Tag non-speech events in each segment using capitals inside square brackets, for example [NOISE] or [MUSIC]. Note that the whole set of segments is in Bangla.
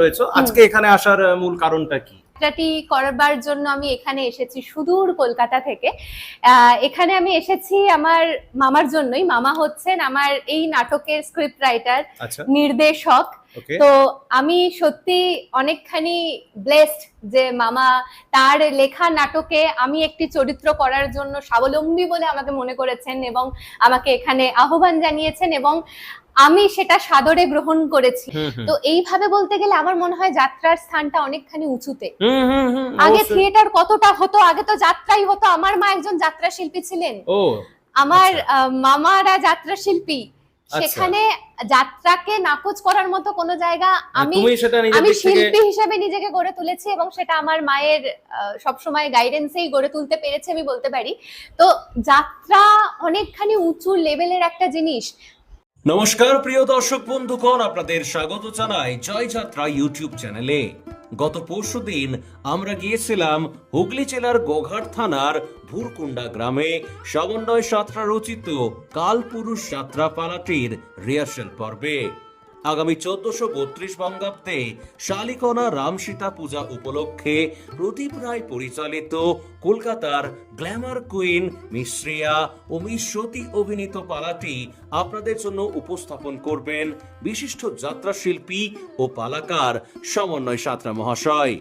রয়েছে। আজকে এখানে আসার মূল কারণটা কি? যাত্রাটি করবার জন্য আমি এখানে এসেছি সুদূর কলকাতা থেকে। আহ, এখানে আমি এসেছি আমার মামার জন্যই। মামা হচ্ছেন আমার এই নাটকের স্ক্রিপ্ট রাইটার আচ্ছা। নির্দেশক। ওকে তো আমি সত্যি অনেকখানি ব্লেসড যে মামা তার লেখা নাটকে আমি একটি চরিত্র করার জন্য স্বাবলম্বী বলে আমাকে মনে করেছেন এবং আমাকে এখানে আহ্বান জানিয়েছেন এবং আমি সেটা সাদরে গ্রহণ করেছি। তো এইভাবে বলতে গেলে আমার মনে হয় যাত্রার স্থানটা অনেকখানি উঁচুতে। আগে থিয়েটার কতটা হতো? আগে তো যাত্রাই হতো। আমার মা একজন যাত্রা শিল্পী ছিলেন আমার আচ্ছা। মামারা যাত্রা শিল্পী। সেখানে যাত্রাকে নাকচ করার মতো কোনো জায়গা আমি মানে নিজের আমি শিল্পী হিসেবে নিজেকে গড়ে তুলেছি এবং সেটা আমার মায়ের আহ, সবসময় গাইডেন্সেই গড়ে তুলতে পেরেছি আমি বলতে পারি। তো যাত্রা অনেকখানি উঁচু লেভেলের একটা জিনিস। নমস্কার প্রিয় দর্শক বন্ধুগণ আপনাদের স্বাগত জানাই জয় যাত্রা ইউটিউব চ্যানেলে। গত পরশু দিন আমরা গিয়েছিলাম হুগলি জেলার গোঘাট থানার ভুরকুন্ডা গ্রামে। সমন্বয় সাঁতরা রচিত কালপুরুষ যাত্রা পালাটির রিহার্সেল পর্বে। আগামী চোদ্দশো বত্রিশ বঙ্গাব্দে শালিকনা রামসীতা পূজা উপলক্ষে প্রদীপ রায় পরিচালিত কলকাতার গ্ল্যামার কুইন মিশ্রিয়া ও মিস সতী অভিনীত পালাটি আপনাদের জন্য উপস্থাপন করবেন বিশিষ্ট যাত্রা শিল্পী ও পালাকার সমন্বয় সাঁতরা মহাশয়।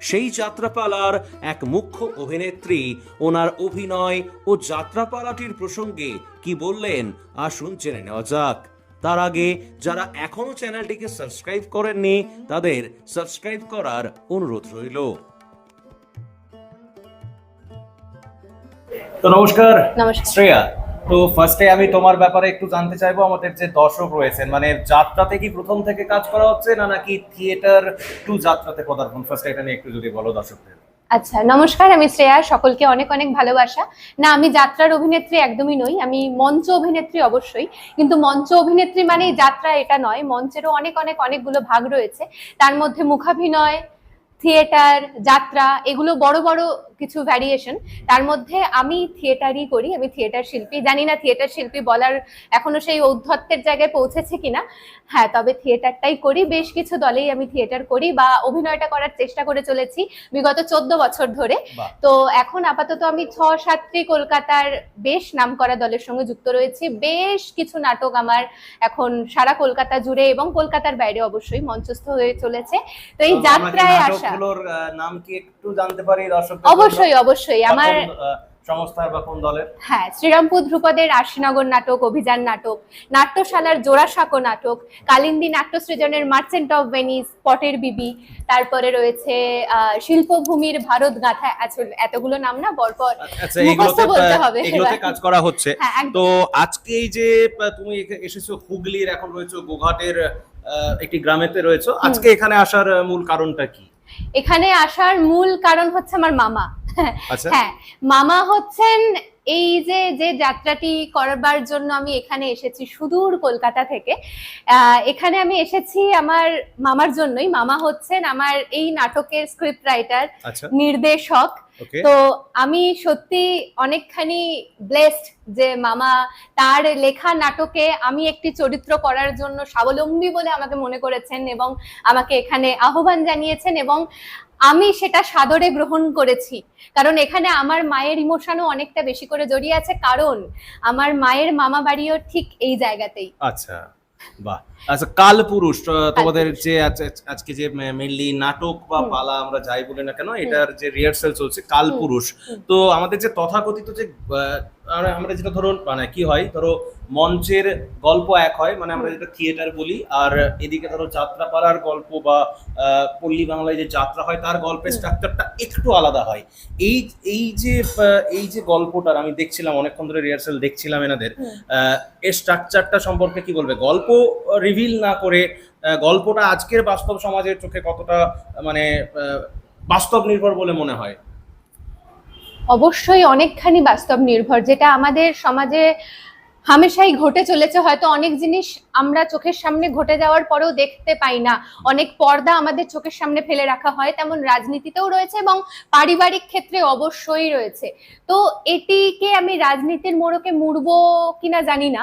সেই যাত্রাপালার এক মুখ্য অভিনেত্রী, ওনার অভিনয় ও যাত্রাপালাটির প্রসঙ্গে কি বললেন আসুন জেনে নেওয়া যাক। তার আগে যারা এখনও চ্যানেলটিকে সাবস্ক্রাইব করেননি তাদের সাবস্ক্রাইব করার অনুরোধ রইল। তো নমস্কার। নমস্কার। শ্রেয়া তো ফার্স্টে আমি তোমার ব্যাপারে একটু জানতে চাইব আমাদের যে দর্শক রয়েছেন মানে যাত্রাতে কি প্রথম থেকে কাজ করা হচ্ছে না নাকি থিয়েটার টু যাত্রাতে পদার্পণ? ফার্স্ট এটা নিয়ে একটু যদি বলো দর্শকদের। আচ্ছা নমস্কার, আমি শ্রেয়া। সকলকে অনেক অনেক ভালোবাসা। না, আমি যাত্রার অভিনেত্রী একদমই নই, আমি মঞ্চ অভিনেত্রী অবশ্যই। কিন্তু মঞ্চ অভিনেত্রী মানে যাত্রা এটা নয়, মঞ্চেরও অনেক অনেক অনেকগুলো ভাগ রয়েছে। তার মধ্যে মুখাভিনয়, থিয়েটার, যাত্রা, এগুলো বড় বড় কিছু ভ্যারিয়েশন তার মধ্যে আমি থিয়েটারই করি আমি থিয়েটার শিল্পী। জানি না থিয়েটার শিল্পী বলার এখনও সেই ঔদ্ধত্যের জায়গায় পৌঁছেছে কিনা। হ্যাঁ তবে থিয়েটারটাই করি। বেশ কিছু দলেই আমি থিয়েটার করি বা অভিনয়টা করার চেষ্টা করে চলেছি বিগত চোদ্দ বছর ধরে। তো এখন আপাতত আমি ছ সাতটি কলকাতার বেশ নামকরা দলের সঙ্গে যুক্ত রয়েছি। বেশ কিছু নাটক আমার এখন সারা কলকাতা জুড়ে এবং কলকাতার বাইরে অবশ্যই মঞ্চস্থ হয়ে চলেছে। তো এই যাত্রায় আসা নাম কি একটু জানতে পারি দর্শক অবশ্যই অবশ্যই। আমার সংস্থার বা কোন দলের? হ্যাঁ শ্রীরামপুর ধ্রুপদের আশিনগর নাটক অভিযান নাটক নাট্যশালার জোড়াসাঁকো নাটক কালিন্দী নাট্য সৃজনের মার্চেন্ট অফ ভেনিস পটের বিবি তারপরে রয়েছে শিল্পভূমির ভারত গাথা আসলে এতগুলো নাম না পরপর আচ্ছা মুখস্থ বলতে হবে। এগুলোতে কাজ করা হচ্ছে। হ্যাঁ তো আজকে এই যে তুমি এসেছ হুগলির এখন রয়েছে গোঘাটের একটি গ্রামেতে রয়েছে আজকে এখানে আসার মূল কারণটা কি? এখানে আসার মূল কারণ হচ্ছে আমার মামা। আচ্ছা। হ্যাঁ মামা হচ্ছেন এই যে যে যাত্রাটি করবার জন্য আমি এখানে এসেছি সুদূর কলকাতা থেকে এখানে আমি এসেছি আমার মামার জন্যই। মামা হচ্ছেন আমার এই নাটকের স্ক্রিপ্ট রাইটার আচ্ছা। নির্দেশক। তো আমি সত্যি অনেকখানি ব্লেসড যে মামা তার লেখা নাটকে আমি একটি চরিত্র করার জন্য স্বাবলম্বী বলে আমাকে মনে করেছেন এবং আমাকে এখানে আহ্বান জানিয়েছেন এবং আমি সেটা সাদরে গ্রহণ করেছি কারণ এখানে আমার মায়ের ইমোশনও অনেকটা বেশি করে জড়িয়ে আছে কারণ আমার মায়ের মামা বাড়িও ঠিক এই জায়গাতেই আচ্ছা বাহ আচ্ছা কাল পুরুষ আহ, তোমাদের কালপুরুষ। যে আজ- আজকে যে মেনলি নাটক বা। পালা আমরা যাই বলি না কেন এটার যে রিহার্সাল চলছে কাল হুম, পুরুষ হুম। তো আমাদের যে তথাকথিত যে আমরা- আমরা যেটা ধরুন মানে কি হয় ধরো মঞ্চের গল্প এক হয় মানে আমরা যেটা থিয়েটার বলি আর এদিকে ধরো যাত্রাপাড়ার গল্প বা পল্লী বাংলায় যে যাত্রা হয় তার গল্পের স্ট্রাকচারটা একটু আলাদা হয়। এই এই যে এই যে গল্পটার আমি দেখছিলাম অনেকক্ষণ ধরে রিহার্সাল দেখছিলাম এনাদের এর স্ট্রাকচারটা সম্পর্কে কি বলবে? গল্প রিভিল না করে গল্পটা আজকের বাস্তব সমাজের চোখে কতটা মানে বাস্তব নির্ভর বলে মনে হয়? অবশ্যই অনেকখানি বাস্তব নির্ভর যেটা আমাদের সমাজে হামেশাই ঘটে চলেছে, হয়তো অনেক জিনিস আমরা চোখের সামনে ঘটে যাওয়ার পরেও দেখতে পাই না। অনেক পর্দা আমাদের চোখের সামনে ফেলে রাখা হয়, তেমন রাজনীতিতেও রয়েছে এবং পারিবারিক ক্ষেত্রে অবশ্যই রয়েছে। তো এটিকে আমি রাজনীতির মোড়কে মুড়বো কিনা জানি না,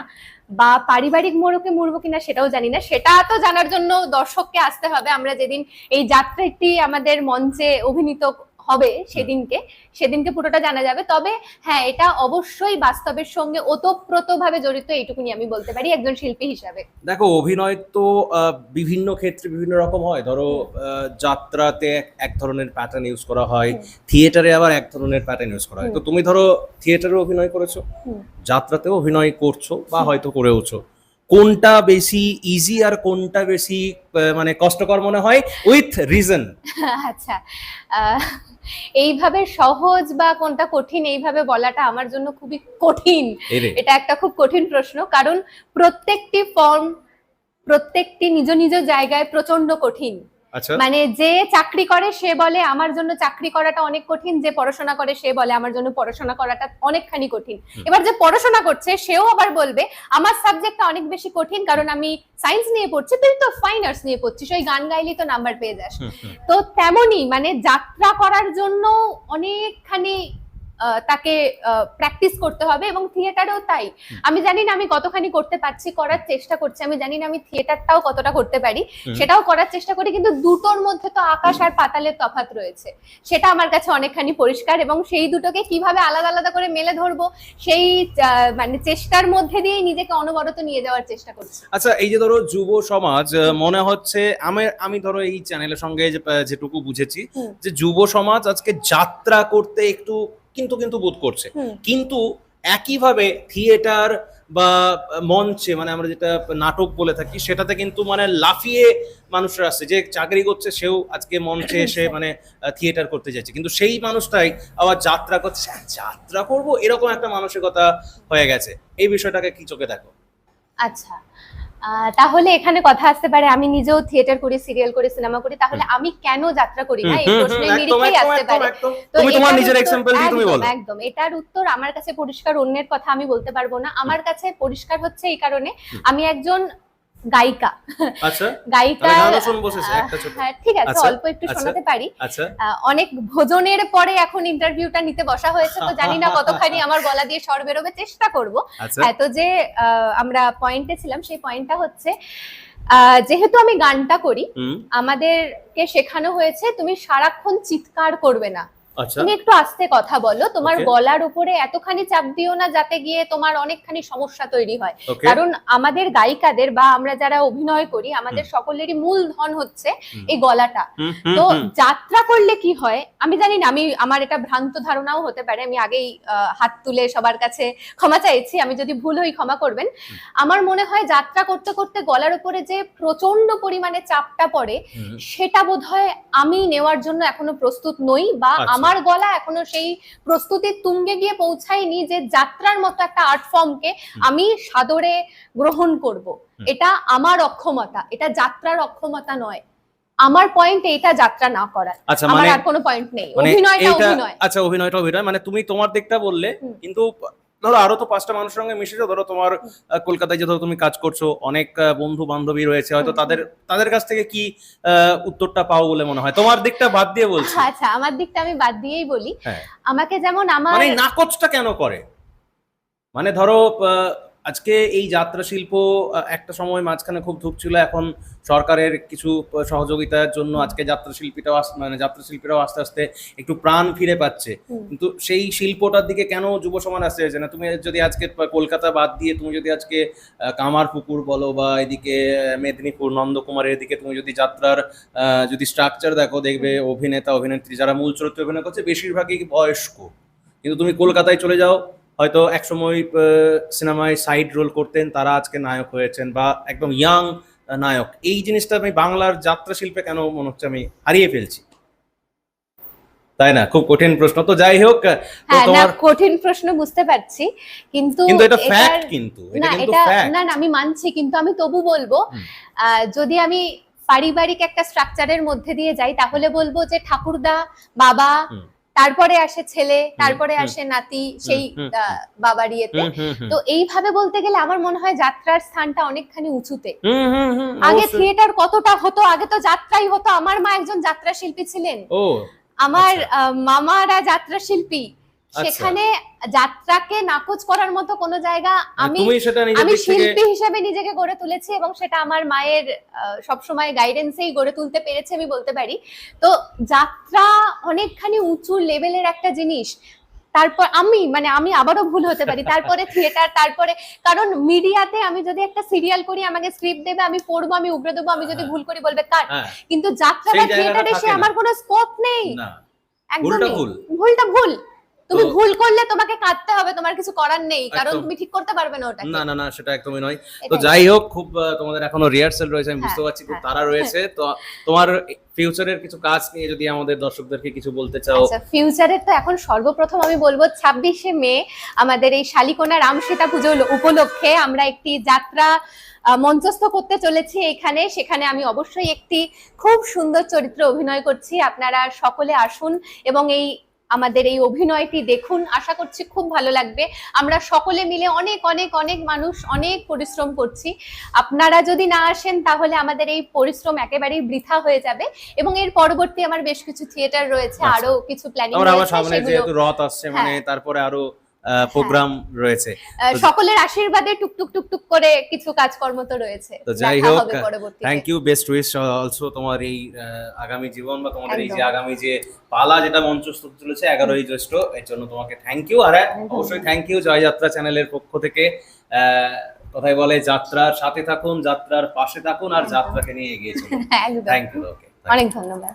বা পারিবারিক মোড়কে মরবো কিনা সেটাও জানি না। সেটা তো জানার জন্য দর্শককে আসতে হবে। আমরা যেদিন এই যাত্রাটি আমাদের মঞ্চে অভিনীত হবে সেদিনকে সেদিনকে পুরোটা জানা যাবে। তবে হ্যাঁ এটা অবশ্যই বাস্তবের সঙ্গে ওতপ্রোত ভাবে জড়িত এইটুকুনি আমি বলতে পারি একজন শিল্পী হিসাবে। দেখো অভিনয় তো বিভিন্ন ক্ষেত্রে বিভিন্ন রকম হয়। ধরো যাত্রাতে এক- এক ধরনের প্যাটার্ন ইউজ করা হয় থিয়েটারে আবার এক ধরনের প্যাটার্ন ইউজ করা হয়। তো তুমি ধরো থিয়েটারে অভিনয় করেছ যাত্রাতেও অভিনয় করছ বা হয়তো করেওছো। কোনটা বেশি ইজি আর কোনটা বেশি মানে কষ্টকর মনে হয়? উইথ রিজন [LAUGHS] আচ্ছা এইভাবে সহজ বা কোনটা কঠিন এইভাবে বলাটা আমার জন্য খুবই কঠিন। এটা একটা খুব কঠিন প্রশ্ন কারণ প্রত্যেকটি ফর্ম প্রত্যেকটি নিজ নিজ জায়গায় প্রচণ্ড কঠিন। মানে যে চাকরি করে সে বলে আমার জন্য চাকরি করাটা অনেক কঠিন যে পড়াশোনা করে সে বলে আমার জন্য পড়াশোনা করাটা অনেকখানি কঠিন। এবার যে পড়াশোনা করছে সেও আবার বলবে আমার সাবজেক্টটা অনেক বেশি কঠিন কারণ আমি সায়েন্স নিয়ে পড়ছি তুই তো ফাইন আর্টস নিয়ে পড়ছিস ওই গান গাইলেই তো নাম্বার পেয়ে যাস। তো তেমনই মানে যাত্রা করার জন্য অনেকখানি তাকে প্র্যাকটিস করতে হবে এবং থিয়েটারেও তাই। আমি জানি না আমি কতখানি করতে পারছি করার চেষ্টা করছি আমি জানি না আমি থিয়েটারটাও কতটা করতে পারি সেটাও করার চেষ্টা করি কিন্তু দুটোর মধ্যে তো আকাশ আর পাতালের তফাৎ রয়েছে। সেটা আমার কাছে অনেকখানি পরিষ্কার এবং সেই দুটোকে কীভাবে আলাদা আলাদা করে মেলে ধরবো সেই মানে চেষ্টার মধ্যে দিয়ে নিজেকে অনবরত নিয়ে যাওয়ার চেষ্টা করছি। আচ্ছা এই যে ধরো যুব সমাজ মনে হচ্ছে আমি আমি ধরো এই চ্যানেলের সঙ্গে যেটুকু বুঝেছি যে যুব সমাজ আজকে যাত্রা করতে একটু কিন্তু কিন্তু বোধ করছে। কিন্তু একইভাবে থিয়েটার বা মঞ্চে মানে আমরা যেটা নাটক বলে থাকি সেটাতে কিন্তু মানে লাফিয়ে মানুষরা আসছে। যে চাকরি করছে সেও আজকে মঞ্চে এসে মানে থিয়েটার করতে যাচ্ছে কিন্তু সেই মানুষটাই আবার যাত্রা করছে। "হ্যাঁ, যাত্রা করব এরকম একটা মানসিকতা হয়ে গেছে। এই বিষয়টাকে কি চোখে দেখো? আচ্ছা। তাহলে এখানে কথা আসতে পারে আমি নিজেও থিয়েটার করি সিরিয়াল করি সিনেমা করি তাহলে আমি কেন যাত্রা করি? না এই হুম, হুম, প্রশ্নের নিরিখেই আসতে পারে। একদম। তুমি তোমার নিজের এক্সাম্পল দিয়ে তুমি বলো। একদম এটার উত্তর আমার কাছে পরিষ্কার অন্যের কথা আমি বলতে পারব না। আমার কাছে পরিষ্কার হচ্ছে এই কারণে আমি একজন গায়িকা। আচ্ছা গায়িকা। হ্যাঁ ঠিক আছে আচ্ছা, অল্প একটু আচ্ছা। শোনাতে পারি। অনেক ভোজনের পরে এখন ইন্টারভিউটা নিতে বসা হয়েছে তো জানি না কতখানি আমার গলা দিয়ে স্বর বেরোবে চেষ্টা করব। আচ্ছা। হ্যাঁ যে আমরা পয়েন্টে ছিলাম সেই পয়েন্টটা হচ্ছে আহ, যেহেতু আমি গানটা করি আমাদেরকে শেখানো হয়েছে তুমি সারাক্ষণ চিৎকার করবে না। তুমি একটু আস্তে কথা বলো। তোমার গলার উপরে এতখানি চাপ দিও না যাতে গিয়ে তোমার অনেকখানি সমস্যা তৈরি হয়। কারণ আমাদের গায়িকাদের বা আমরা যারা অভিনয় করি আমাদের সকলেরই মূল ধন হচ্ছে এই গলাটা। তো যাত্রা করলে কি হয়? আমি জানি না আমি আমার এটা ভ্রান্ত ধারণাও হতে পারে। আমি আগেই হাত তুলে সবার কাছে ক্ষমা চাইছি। আমি যদি ভুল হই ক্ষমা করবেন। আমার মনে হয় যাত্রা করতে করতে গলার উপরে যে প্রচণ্ড পরিমাণে চাপটা পড়ে সেটা বোধহয় আমি নেওয়ার জন্য এখনও প্রস্তুত নই বা আচ্ছা। আমার গলা এখনও সেই প্রস্তুতির তুঙ্গে গিয়ে পৌঁছায়নি যে যাত্রার মতো একটা আর্ট ফর্মকে আমি সাদরে গ্রহণ করব। এটা আমার অক্ষমতা এটা যাত্রার অক্ষমতা নয়। আমার পয়েন্ট এটা যাত্রা না করার। আচ্ছা আমার মানে আর কোনো পয়েন্ট নেই। মানে অভিনয়টা অভিনয়। আচ্ছা অভিনয়টা অভিনয় মানে তুমি তোমার দিকটা বললে কিন্তু ধরো আরও তো পাঁচটা মানুষের সঙ্গে মিশেছো ধরো তোমার কলকাতায় যে ধরো তুমি কাজ করছ অনেক বন্ধু বান্ধবী রয়েছে হয়তো তাদের তাদের কাছ থেকে কি আহ, উত্তরটা পাও বলে মনে হয়? তোমার দিকটা বাদ দিয়ে বলছি। আচ্ছা আমার দিকটা আমি বাদ দিয়েই বলি। হ্যাঁ। আমাকে যেমন আমার মানে নাকচটা কেন করে? মানে ধরো আহ, আজকে এই যাত্রা শিল্প একটা সময় মাঝখানে খুব ধুকছিল এখন সরকারের কিছু সহযোগিতার জন্য আজকে যাত্রা শিল্পীটাও মানে যাত্রা শিল্পীরাও আস্তে আস্তে একটু প্রাণ ফিরে পাচ্ছে। কিন্তু সেই শিল্পটার দিকে কেন যুব সমাজ আসতে চাইছে না? তুমি যদি আজকে কলকাতা বাদ দিয়ে তুমি যদি আজকে কামার কামারপুকুর বলো বা এদিকে মেদিনীপুর নন্দকুমারের এদিকে তুমি যদি যাত্রার যদি স্ট্রাকচার দেখো দেখবে অভিনেতা অভিনেত্রী যারা মূল চরিত্রে অভিনয় করছে বেশিরভাগই বয়স্ক। কিন্তু তুমি কলকাতায় চলে যাও হয়তো একসময় সিনেমায় সাইড রোল করতেন তারা আজকে নায়ক হয়েছেন বা একদম ইয়াং নায়ক। এই জিনিসটা আমি বাংলার যাত্রা শিল্পে কেন মনে হচ্ছে আমি হারিয়ে ফেলছি? তাই না? খুব কঠিন প্রশ্ন। তো যাই হোক হ্যাঁ তোমার কঠিন প্রশ্ন বুঝতে পারছি কিন্তু কিন্তু এটা ফ্যাক্ট কিন্তু এটা কিন্তু ফ্যাক্ট না না আমি মানছি কিন্তু আমি তবু বলব আহ, যদি আমি পারিবারিক একটা স্ট্রাকচারের মধ্যে দিয়ে যাই তাহলে বলব যে ঠাকুরদা বাবা। তারপরে আসে ছেলে তারপরে আসে নাতি সেই বাবার ইয়েতে তো এইভাবে বলতে গেলে আমার মনে হয় যাত্রার স্থানটা অনেকখানি উঁচুতে। আগে থিয়েটার কতটা হতো আগে তো যাত্রাই হতো। আমার মা একজন যাত্রা শিল্পী ছিলেন আমার আচ্ছা। মামারা যাত্রা শিল্পী সেখানে যাত্রাকে নাকচ করার মতো কোনো জায়গা আমি সেটা নিজের আমি শিল্পী হিসেবে নিজেকে গড়ে তুলেছি এবং সেটা আমার মায়ের সবসময় গাইডেন্সেই গড়ে তুলতে পেরেছে আমি বলতে পারি। তো যাত্রা অনেকখানি উঁচু লেভেলের একটা জিনিস। তারপর আমি মানে আমি আবারও ভুল হতে পারি। তারপরে থিয়েটার তারপরে কারণ মিডিয়াতে আমি যদি একটা সিরিয়াল করি আমাকে স্ক্রিপ্ট দেবে আমি পড়ব আমি উগড়ে দেবো আমি যদি ভুল করি বলবে কাট হ্যাঁ। কিন্তু যাত্রা বা থিয়েটারে সে আমার কোনো স্কোপ নেই। ভুল। ভুলটা ভুল। তুমি ভুল করলে তোমাকে কাটতে হবে তোমার কিছু করার নেই কারণ তুমি ঠিক করতে পারবে না ওটা না না না সেটা একদমই নয়। তো যাই হোক খুব তোমাদের এখনও রিহার্সাল রয়েছে আমি হ্যাঁ, বুঝতে পারছি খুব হ্যাঁ। তারা রয়েছে। তো তোমার ফিউচারের কিছু কাজ নিয়ে যদি আমাদের দর্শকদেরকে কিছু বলতে চাও। আচ্ছা ফিউচারের তো এখন সর্বপ্রথম আমি বলব ছাব্বিশে মে আমাদের এই শালিকোনা রামসীতা পুজো উপলক্ষে আমরা একটি যাত্রা মঞ্চস্থ করতে চলেছি এখানে। সেখানে আমি অবশ্যই একটি খুব সুন্দর চরিত্রে অভিনয় করছি। আপনারা সকলে আসুন এবং এই আমাদের এই অভিনয়টি দেখুন। আশা করছি খুব ভালো লাগবে। আমরা সকলে মিলে অনেক অনেক অনেক মানুষ অনেক পরিশ্রম করছি। আপনারা যদি না আসেন তাহলে আমাদের এই পরিশ্রম একেবারেই বৃথা হয়ে যাবে। এবং এর পরবর্তী আমার বেশ কিছু থিয়েটার রয়েছে আচ্ছা। আরও কিছু প্ল্যানিং রয়েছে সামনে সেগুলো যেহেতু রথ আসছে মানে তারপরে আরও প্রোগ্রাম রয়েছে। সকলের আশীর্বাদে টুকটুক টুকটুক করে কিছু কাজকর্ম তো রয়েছে। তো যাই হোক, thank you best wish also তোমার এই আগামী জীবন বা তোমাদের এই যে আগামী যে পালা যেটা মঞ্চস্থ চলেছে এগারোই জ্যৈষ্ঠ এর জন্য তোমাকে থ্যাংক ইউ আর হ্যাঁ, অবশ্যই থ্যাংক ইউ জয়যাত্রা চ্যানেলের পক্ষ থেকে। আহ, কথায় বলে যাত্রার সাথে থাকুন যাত্রার পাশে থাকুন আর যাত্রাকে নিয়ে এগিয়ে চলুন। থ্যাংক ইউ ওকে অনেক ধন্যবাদ।